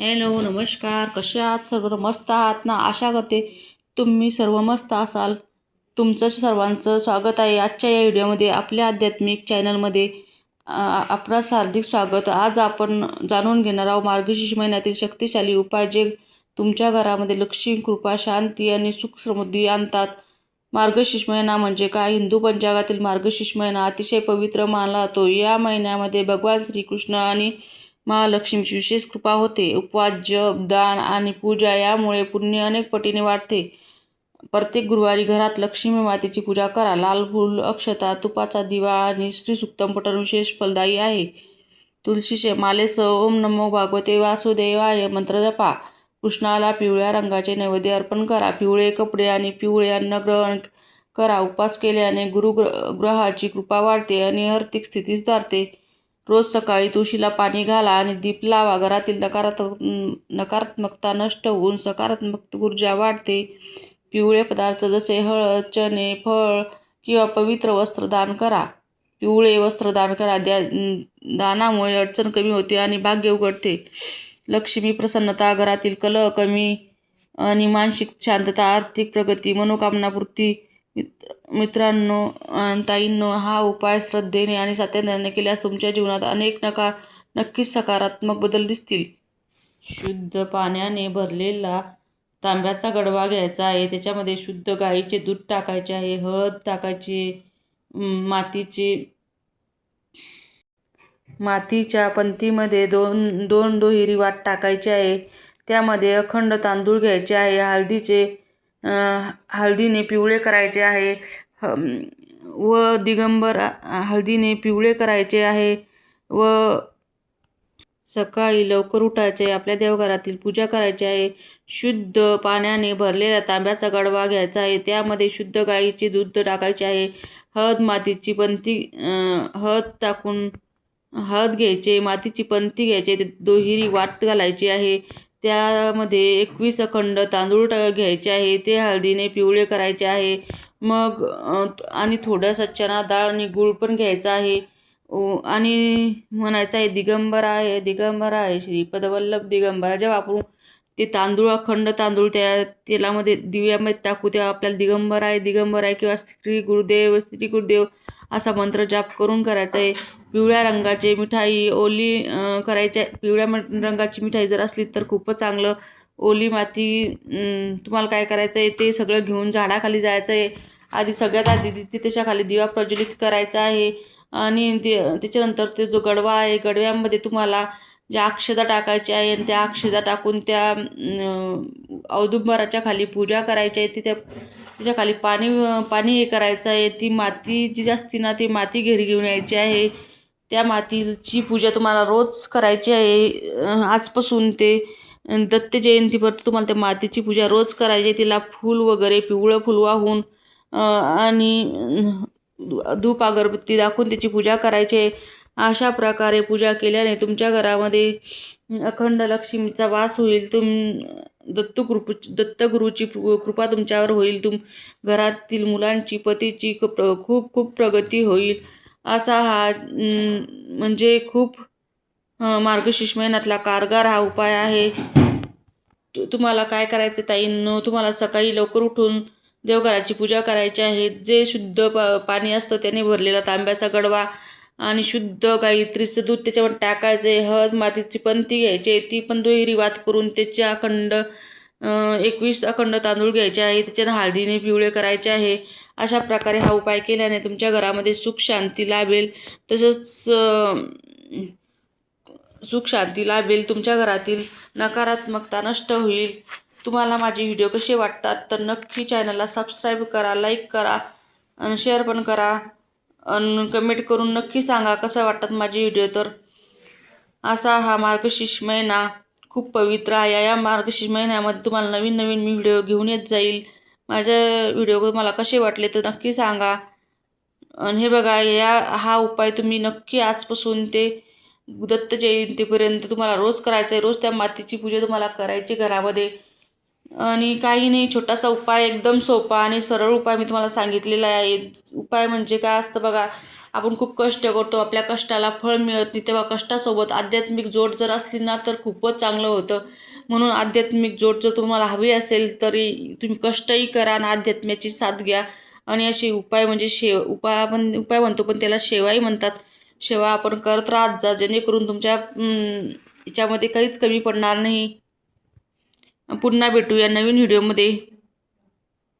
Hello नमस्कार. कसे आहात? सर्व मस्त आहात ना? आशा करते तुम्ही सर्व मस्त असाल. तुमचं सर्वांचं स्वागत आहे आजच्या या व्हिडिओमध्ये. आपल्या आध्यात्मिक चॅनलमध्ये आ- आपणास हार्दिक स्वागत. आज आपण जाणून घेणार आहोत मार्गशीर्ष महिन्यातील शक्तिशाली उपाय जे तुमच्या घरामध्ये लक्ष्मी कृपा शांती आणि सुख समृद्धी आणतात. मार्गशीर्ष महिना म्हणजे काय? हिंदू पंचांगातील मार्गशीर्ष महिना अतिशय पवित्र मानला जातो. या महिन्यामध्ये भगवान श्रीकृष्ण आणि महालक्ष्मीची विशेष कृपा होते. उपवास जप दान आणि पूजा यामुळे पुण्य अनेक पटीने वाढते. प्रत्येक गुरुवारी घरात लक्ष्मी मातेची पूजा करा. लाल फूल अक्षता तुपाचा दिवा आणि श्रीसुक्तम पठण विशेष फलदायी आहे. तुळशीचे मालेसह ओम नमो भागवते वासुदेवाय मंत्र जपा. कृष्णाला पिवळ्या रंगाचे नैवेद्य अर्पण करा. पिवळे कपडे आणि पिवळे अन्न ग्रहण करा. उपवास केल्याने गुरु ग्र- ग्रहाची कृपा वाढते आणि आर्थिक स्थिती सुधारते. रोज सकाळी तुळशीला पाणी घाला आणि दीप लावा. घरातील नकारात्मक नकारात्मकता नष्ट होऊन सकारात्मक ऊर्जा वाढते. पिवळे पदार्थ जसे हळद चणे फळ किंवा पवित्र वस्त्र दान करा. पिवळे वस्त्र दान करा. द्या दानामुळे अडचण कमी होते आणि भाग्य उघडते. लक्ष्मी प्रसन्नता घरातील कलह कमी आणि मानसिक शांतता आर्थिक प्रगती मनोकामनापूर्ती मित्र मित्रांनो ताईंनो हा उपाय श्रद्धेने आणि सातत्याने केल्यास तुमच्या जीवनात अनेक नका नक्कीच सकारात्मक बदल दिसतील. शुद्ध पाण्याने भरलेला तांब्याचा गडवा घ्यायचा आहे. त्याच्यामध्ये शुद्ध गाईचे दूध टाकायचे आहे. हळद टाकायची मातीचे मातीच्या पंतीमध्ये दोन दोन दुहेरी वाट टाकायची आहे. त्यामध्ये अखंड तांदूळ घ्यायचे आहे. हळदीचे हळदीने पिवळे करायचे आहे. ह व दिगंबर हळदीने पिवळे करायचे आहे व सकाळी लवकर उठायचे आपल्या देवघरातील पूजा करायची आहे. शुद्ध पाण्याने भरलेला तांब्याचा गडवा घ्यायचा आहे. त्यामध्ये शुद्ध गाईचे दूध टाकायचे आहे. हळद मातीची पंती हळद टाकून हळद घ्यायचे मातीची पंती घ्यायचे ते वाट घालायची आहे. त्यामध्ये एकवीस अखंड तांदूळ ट घ्यायचे आहे ते हळदीने पिवळे करायचे आहे. मग आणि थोडंसं चणा डाळ आणि गूळ पण घ्यायचा आहे. आणि म्हणायचं आहे दिगंबर आहे दिगंबर आहे श्रीपदवल्लभ दिगंबर. जेव्हा आपण ते तांदूळ अखंड तांदूळ त्या तेलामध्ये दिव्यामध्ये टाकू तेव्हा आपल्याला दिगंबर आहे दिगंबर आहे किंवा श्री गुरुदेव श्री गुरुदेव असा मंत्र जाप करून करायचा आहे. पिवळ्या रंगाचे मिठाई ओली अं, करायची आहे. पिवळ्या म- रंगाची मिठाई जर असली तर खूपच चांगलं. ओली माती तुम्हाला काय करायचं आहे? ते सगळं घेऊन झाडाखाली जायचं आहे. आधी सगळ्यात आधी ति- त्याच्याखाली दिवा प्रज्वलित करायचा आहे. आणि ते त्याच्यानंतर ते जो गडवा आहे गडव्यामध्ये तुम्हाला ज्या अक्षदा टाकायच्या आहे आणि त्या अक्षदा टाकून त्या औदुंबराच्या खाली पूजा करायची आहे ती त्या त्याच्याखाली पाणी पाणी हे करायचं आहे. ती माती जी असती ना ती माती घरी घेऊन यायची आहे. त्या मातीची पूजा तुम्हाला रोज करायची आहे. आजपासून ते दत्त जयंतीपर्यंत तुम्हाला त्या मातीची पूजा रोज करायची आहे. तिला फूल वगैरे पिवळं फूल वाहून आणि धूप अगरबत्ती दाखवून त्याची पूजा करायची आहे. अशा प्रकारे पूजा केल्याने तुमच्या घरामध्ये अखंड लक्ष्मीचा वास होईल. तुम दत्तकृप दत्तगुरूची कृपा तुमच्यावर होईल. तुम घरातील मुलांची पतीची प्र- खूप खूप प्रगती होईल. असा हा म्हणजे खूप मार्गशीर्ष महिन्यातला कारगार हा उपाय आहे. तुम्हाला काय करायचं ताईंनो? तुम्हाला सकाळी लवकर उठून देवघराची पूजा करायची आहे. जे शुद्ध प पाणी असतं त्याने भरलेला तांब्याचा गडवा आणि शुद्ध गायत्रीचं दूध त्याच्यावर टाकायचं हळद मातीची पण ती घ्यायची आहे. ती पण दुहेरी वात करून त्याचे अखंड एकवीस अखंड तांदूळ घ्यायचे आहे. त्याच्यानं हळदीने पिवळे करायचे आहे. अशा प्रकारे हा उपाय केल्याने तुमच्या घरामध्ये सुख शांती लाभेल. तसंच सुख शांती लाभेल. तुमच्या घरातील नकारात्मकता नष्ट होईल. तुम्हाला माझे व्हिडिओ कसे वाटतात? तर नक्की चॅनलला सबस्क्राईब करा लाईक करा आणि शेअर पण करा. अन कमेंट करून नक्की सांगा कसं वाटतात माझे व्हिडिओ तर. असा हा मार्गशीर्ष महिना खूप पवित्र आहे. या मार्गशीर्ष महिन्यामध्ये तुम्हाला नवीन नवीन मी व्हिडिओ घेऊन येत जाईल. माझ्या व्हिडिओ तुम्हाला कसे वाटले तर नक्की सांगा. आणि हे बघा या हा उपाय तुम्ही नक्की आजपासून ते दत्त जयंतीपर्यंत तुम्हाला रोज करायचं आहे रोज त्या मातीची पूजा तुम्हाला करायची घरामध्ये. आणि काही नाही छोटासा उपाय एकदम सोपा आणि सरळ उपाय मी तुम्हाला सांगितलेला आहे. उपाय म्हणजे काय असतं बघा आपण खूप कष्ट करतो आपल्या कष्टाला फळ मिळत नाही तेव्हा कष्टासोबत आध्यात्मिक जोड जर असली ना तर खूपच चांगलं होतं. म्हणून आध्यात्मिक जोड जर तुम्हाला हवी असेल तरी तुम्ही कष्टही करा आणि अध्यात्माची साथ घ्या. आणि असे उपाय म्हणजे शेव उपाय आपण उपाय म्हणतो पण त्याला शेवाही म्हणतात. शेवा आपण करत राहत जा जेणेकरून तुमच्या याच्यामध्ये काहीच कमी पडणार नाही. पुन्हा भेटूया नवीन व्हिडिओमध्ये.